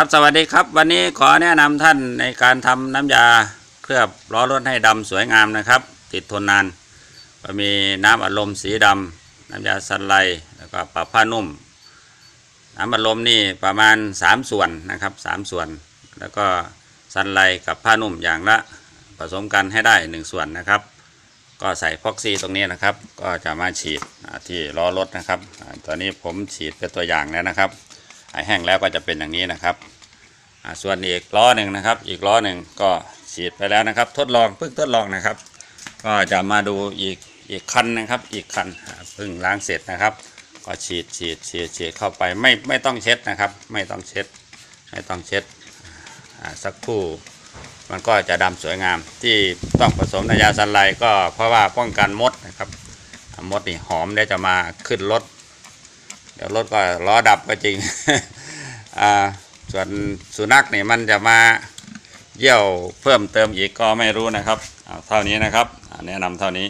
ครับสวัสดีครับ วันนี้ขอแนะนำท่านในการทำน้ำยาเคลือบล้อรถให้ดำสวยงามนะครับ ติดทนนานก็มีน้ำอัดลมสีดำน้ำยาสันไลแล้วก็ปรับผ้านุ่ม น้ำอัดลมนี่ประมาณ 3 ส่วนนะครับ 3 ส่วน แล้วก็สันไลกับผ้านุ่มอย่างละผสมกันให้ได้ 1 ส่วนนะครับ ก็ใส่พ็อกซี่ตรงนี้นะครับ ก็จะมาฉีดที่ล้อรถนะครับ ตอนนี้ผมฉีดเป็นตัวอย่างแล้วนะครับ ไอแห้งแล้วก็จะเป็นอย่างนี้นะครับ ส่วนอีกล้อหนึ่งนะครับ อีกล้อหนึ่งก็ฉีดไปแล้วนะครับ ทดลองเพิ่งทดลองนะครับ ก็จะมาดูอีกอีกคันนะครับ อีกคันเพิ่งล้างเสร็จนะครับ ก็ฉีดฉีดฉีดฉีดเข้าไปไม่ไม่ต้องเช็ดนะครับ ไม่ต้องเช็ด ไม่ต้องเช็ดสักครู่มันก็จะดำสวยงามที่ต้องผสมน้ำยาสันไลก็เพราะว่าป้องกันมดนะครับมดนี่หอมได้จะมาขึ้นรถ เดี๋ยวรถก็ล้อดับก็จริงส่วนสุนัขนี่มันจะมาเยี่ยวเพิ่มเติมอีกก็ไม่รู้นะครับเท่านี้นะครับแนะนำเท่านี้